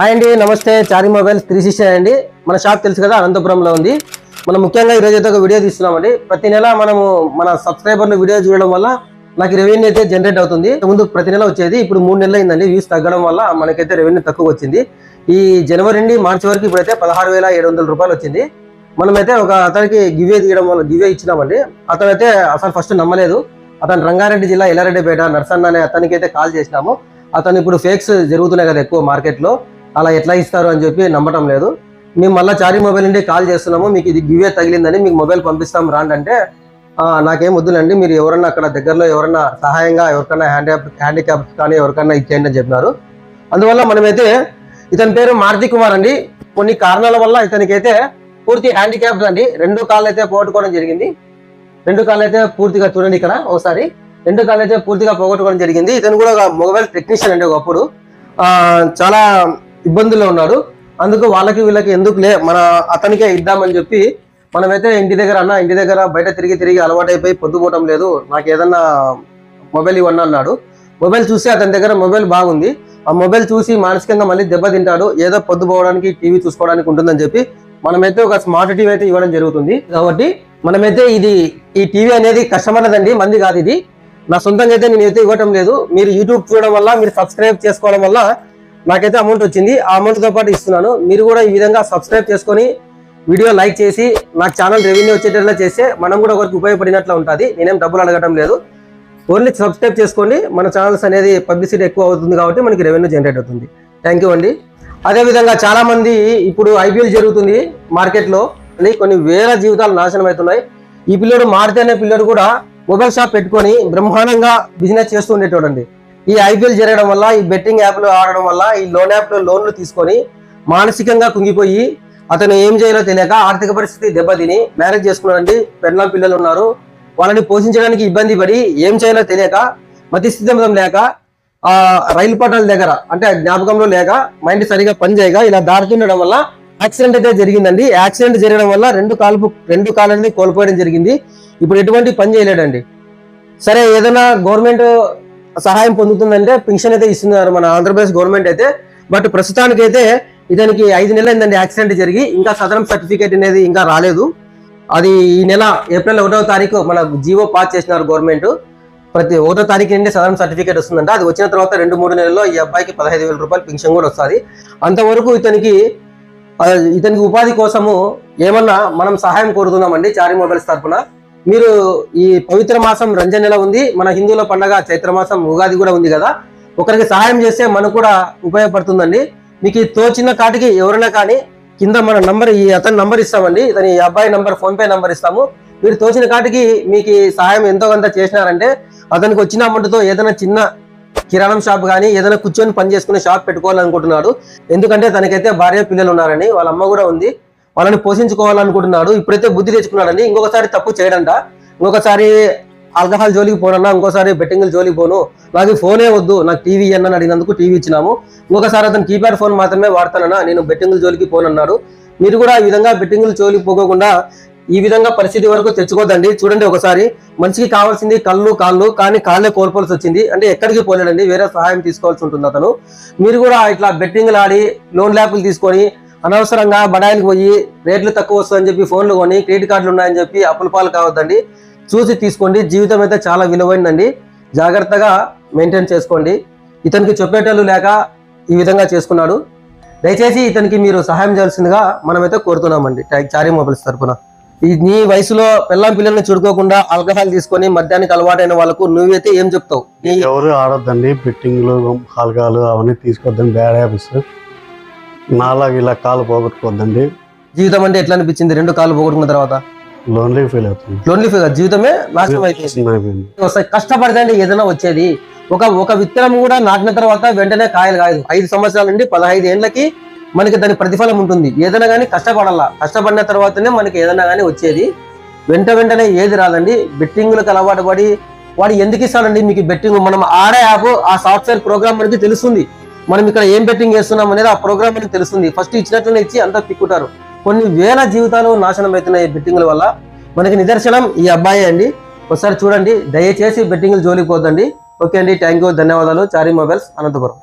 Hi అండి నమస్తే. చారి mobiles three sixty అండి. మన షాప్ తెలుసు కదా అనంతపురంలో ఉంది. మనం ముఖ్యంగా ఈరోజు అయితే ఒక వీడియో తీస్తున్నామండి. ప్రతి నెల మనము మన సబ్స్క్రైబర్లు వీడియో చూడడం వల్ల నాకు రెవెన్యూ అయితే జనరేట్ అవుతుంది. ముందు ప్రతి నెల వచ్చేది ఇప్పుడు మూడు నెలలు అయిందండి. వ్యూస్ తగ్గడం వల్ల మనకైతే రెవెన్యూ తక్కువ వచ్చింది. ఈ జనవరి నుండి మార్చి వరకు ఇప్పుడైతే పదహారు వేల ఏడు వందల రూపాయలు వచ్చింది. మనమైతే ఒక అతనికి గివే తీయడం వల్ల గివే ఇచ్చినామండి. అతనైతే అసలు ఫస్ట్ నమ్మలేదు. అతను రంగారెడ్డి జిల్లా ఎల్లారెడ్డిపేట నర్సన్న అనే అతనికి అయితే కాల్ చేసినాము. అతను ఇప్పుడు ఫేక్స్ జరుగుతున్నాయి కదా ఎక్కువ మార్కెట్లో అలా ఎట్లా ఇస్తారు అని చెప్పి నమ్మటం లేదు. మేము మళ్ళీ చారీ మొబైల్ నుండి కాల్ చేస్తున్నాము. మీకు ఇది గివే తగిలిందని మీకు మొబైల్ పంపిస్తాం రాండి అంటే నాకేం వద్దులండి. మీరు ఎవరన్నా అక్కడ దగ్గరలో ఎవరన్నా సహాయంగా ఎవరికైనా హ్యాండిక్యాప్ హ్యాండిక్యాప్ కానీ ఎవరికైనా ఇచ్చేయండి అని చెప్పినారు. అందువల్ల మనమైతే ఇతని పేరు మారుతి కుమార్ అండి. కొన్ని కారణాల వల్ల ఇతనికైతే పూర్తి హ్యాండిక్యాప్ అండి. రెండు కాళ్ళు అయితే పోగొట్టుకోవడం జరిగింది. రెండు కాళ్ళు అయితే పూర్తిగా చూడండి ఇక్కడ ఒకసారి. రెండు కాళ్ళు అయితే పూర్తిగా పోగొట్టుకోవడం జరిగింది. ఇతను కూడా ఒక మొబైల్ టెక్నీషియన్ అండి ఒకప్పుడు. చాలా ఇబ్బందుల్లో ఉన్నాడు అందుకు వాళ్ళకి వీళ్ళకి ఎందుకులే మన అతనికే ఇద్దామని చెప్పి మనమైతే ఇంటి దగ్గర అన్న ఇంటి దగ్గర బయట తిరిగి తిరిగి అలవాటైపోయి పొద్దుపోవటం లేదు. నాకు ఏదన్నా మొబైల్ ఇవ్వన్నా అన్నాడు. మొబైల్ చూసి అతని దగ్గర మొబైల్ బాగుంది. ఆ మొబైల్ చూసి మానసికంగా మళ్ళీ దెబ్బతింటాడు ఏదో పొద్దుపోవడానికి టీవీ చూసుకోవడానికి ఉంటుందని చెప్పి మనమైతే ఒక స్మార్ట్ టీవీ అయితే ఇవ్వడం జరుగుతుంది. కాబట్టి మనమైతే ఇది ఈ టీవీ అనేది కష్టమైనదండి మంది కాదు ఇది. నా సొంతంగా అయితే నేనైతే ఇవ్వటం లేదు. మీరు యూట్యూబ్ చూడడం వల్ల మీరు సబ్స్క్రైబ్ చేసుకోవడం వల్ల నాకైతే అమౌంట్ వచ్చింది. ఆ అమౌంట్తో పాటు ఇస్తున్నాను. మీరు కూడా ఈ విధంగా సబ్స్క్రైబ్ చేసుకొని వీడియో లైక్ చేసి నాకు ఛానల్ రెవెన్యూ వచ్చేటట్లా చేస్తే మనం కూడా ఒకరికి ఉపయోగపడినట్లు ఉంటుంది. నేనేం డబ్బులు అడగటం లేదు. ఓన్లీ సబ్స్క్రైబ్ చేసుకోండి. మన ఛానల్స్ అనేది పబ్లిసిటీ ఎక్కువ అవుతుంది కాబట్టి మనకి రెవెన్యూ జనరేట్ అవుతుంది. థ్యాంక్ యూ అండి. అదేవిధంగా చాలామంది ఇప్పుడు ఐపీఎల్ జరుగుతుంది మార్కెట్లో అని కొన్ని వేల జీవితాలు నాశనం అవుతున్నాయి. ఈ పిల్లడు మారితేనే పిల్లడు కూడా మొబైల్ షాప్ పెట్టుకొని బ్రహ్మాండంగా బిజినెస్ చేస్తూ ఉండేటోడండి. ఈ ఐపీఎల్ జరగడం వల్ల ఈ బెట్టింగ్ యాప్లు ఆడడం వల్ల ఈ లోన్ యాప్లో లోన్లు తీసుకొని మానసికంగా కుంగిపోయి అతను ఏం చేయాలో తెలియక ఆర్థిక పరిస్థితి దెబ్బతిని మ్యారేజ్ చేసుకున్నారండి పెళ్ళ పిల్లలు ఉన్నారు. వాళ్ళని పోషించడానికి ఇబ్బంది పడి ఏం చేయాలో తెలియక మతిస్థితం లేక ఆ రైలు పట్టాల దగ్గర అంటే జ్ఞాపకంలో లేక మైండ్ సరిగా పనిచేయక ఇలా దారుతుండడం వల్ల యాక్సిడెంట్ అయితే జరిగిందండి. యాక్సిడెంట్ జరగడం వల్ల రెండు కాలు రెండు కాళ్ళని కోల్పోవడం జరిగింది. ఇప్పుడు ఎటువంటి పని చేయలేడండి. సరే ఏదైనా గవర్నమెంట్ సహాయం పొందుతుందంటే పెన్షన్ అయితే ఇస్తున్నారు మన ఆంధ్రప్రదేశ్ గవర్నమెంట్ అయితే. బట్ ప్రస్తుతానికి అయితే ఇతనికి ఐదు నెలలు అయిందండి యాక్సిడెంట్ జరిగి. ఇంకా సదరం సర్టిఫికేట్ అనేది ఇంకా రాలేదు. అది ఈ నెల ఏప్రిల్ ఒకటో తారీఖు మన జీవో పాస్ చేసినారు గవర్నమెంట్. ప్రతి ఒకటో తారీఖు నుండి సదరం సర్టిఫికేట్ వస్తుందంట. అది వచ్చిన తర్వాత రెండు మూడు నెలల్లో ఈ అబ్బాయికి పదహైదు వేల రూపాయలు పెన్షన్ కూడా వస్తుంది. అంతవరకు ఇతనికి ఇతనికి ఉపాధి కోసము ఏమన్నా మనం సహాయం కోరుతున్నామండి చారి మొబైల్స్ తరఫున మీరు ఈ పవిత్ర మాసం రంజన్ నెల ఉంది? మన హిందువుల పండగ చైత్ర మాసం ఉగాది కూడా ఉంది కదా? ఒకరికి సహాయం చేస్తే మనకు కూడా ఉపయోగపడుతుందండి. మీకు ఈ తోచిన కాటికి ఎవరైనా కానీ కింద మన నంబర్ ఈ అతని నంబర్ ఇస్తామండి. ఇతని ఈ అబ్బాయి నంబర్ ఫోన్ పే నంబర్ ఇస్తాము. మీరు తోచిన కాటికి మీకు సహాయం ఎంతో కొంత చేసినారంటే అతనికి వచ్చిన అమౌంట్తో ఏదైనా చిన్న కిరాణం షాప్ కానీ ఏదైనా కూర్చొని పని చేసుకునే షాప్ పెట్టుకోవాలనుకుంటున్నాడు. ఎందుకంటే తనకైతే భార్య పిల్లలు ఉన్నారని వాళ్ళ అమ్మ కూడా ఉంది. వాళ్ళని పోషించుకోవాలనుకుంటున్నాడు ఇప్పుడైతే బుద్ధి తెచ్చుకున్నాడని ఇంకొకసారి తప్పు చేయడంట. ఇంకొకసారి ఆల్కహాల్ జోలికి పోనన్నా ఇంకోసారి బెట్టింగ్ జోలికి పోను. నాకు ఫోనే వద్దు నాకు టీవీ అన్న అడిగినందుకు టీవీ ఇచ్చినాము. ఇంకొకసారి అతను కీప్యాడ్ ఫోన్ మాత్రమే వాడతానన్నా నేను బెట్టింగ్ జోలికి పోనన్నాడు. మీరు కూడా ఈ విధంగా బెట్టింగ్లు జోలికి పోకోకుండా ఈ విధంగా పరిస్థితి వరకు తెచ్చుకోదండి. చూడండి ఒకసారి మనిషికి కావాల్సింది కళ్ళు కాళ్ళు కానీ కాళ్ళే కోల్పోవాల్సి వచ్చింది. అంటే ఎక్కడికి పోలేడండి వేరే సహాయం తీసుకోవాల్సి ఉంటుంది అతను. మీరు కూడా ఇట్లా బెట్టింగ్లు ఆడి లోన్ ల్యాపులు తీసుకొని అనవసరంగా బడాయిలకు పోయి రేట్లు తక్కువ వస్తుందని చెప్పి ఫోన్లు కొని క్రెడిట్ కార్డులు ఉన్నాయని చెప్పి అప్పుల పాలు కావద్దండి. చూసి తీసుకోండి. జీవితం అయితే చాలా విలువైందండి. జాగ్రత్తగా మెయింటైన్ చేసుకోండి. ఇతనికి చెప్పేటోళ్ళు లేక ఈ విధంగా చేసుకున్నాడు. దయచేసి ఇతనికి మీరు సహాయం చేయాల్సిందిగా మనమైతే కోరుతున్నామండి. చారీ మొబైల్స్ తరపున. ఈ నీ వయసులో పిల్లం పిల్లల్ని చుడుకోకుండా ఆల్కహాల్ తీసుకొని మద్యానికి అలవాటైన వాళ్ళకు నువ్వైతే ఏం చెప్తావు? నీ ఎవరు ఆడొద్దండి. బెట్టింగ్లు ఆల్కహాల్ అవన్నీ తీసుకోవద్దని బ్యాడ్ హ్యాబిట్స్ నాలాగా ఇలా కాలు పోగొట్టుకోవద్దండి. జీవితం అంటే ఎట్లా అనిపించింది? రెండు కాళ్ళు పోగొట్టుకున్న తర్వాత? లోన్లీ ఫీల్ అవుతుంది. లోన్లీ ఫీల్ జీవితమే నాశనం అయిపోయింది. కష్టపడితే ఏదైనా వచ్చేది. ఒక ఒక విత్తనం కూడా నాటిన తర్వాత వెంటనే కాయలు కాయదు. ఐదు సంవత్సరాల నుండి పదహైదు ఏళ్ళకి మనకి దాని ప్రతిఫలం ఉంటుంది. ఏదైనా కానీ కష్టపడాలా? కష్టపడిన తర్వాతనే మనకి ఏదైనా కానీ వచ్చేది. వెంట వెంటనే ఏది రాదండి. బెట్టింగ్లకు అలవాటు పడి వాడు ఎందుకు ఇస్తాడండి? మీకు బెట్టింగ్. మనం ఆడే యాప్ ఆ సాఫ్ట్వేర్ ప్రోగ్రామ్ మనకి తెలుస్తుంది. మనం ఇక్కడ ఏం బెట్టింగ్ చేస్తున్నాం అనేది ఆ ప్రోగ్రామ్ మనకి తెలుస్తుంది. ఫస్ట్ ఇచ్చినట్లనే ఇచ్చి అంతా తిక్కుంటారు. కొన్ని వేల జీవితాలు నాశనం అవుతున్నాయి బెట్టింగ్ల వల్ల. మనకి నిదర్శనం ఈ అబ్బాయి అండి. ఒకసారి చూడండి. దయచేసి బెట్టింగ్లు జోలికి పోద్దండి. ఓకే అండి. థ్యాంక్ యూ ధన్యవాదాలు. చారీ మొబైల్స్ అనంతపురం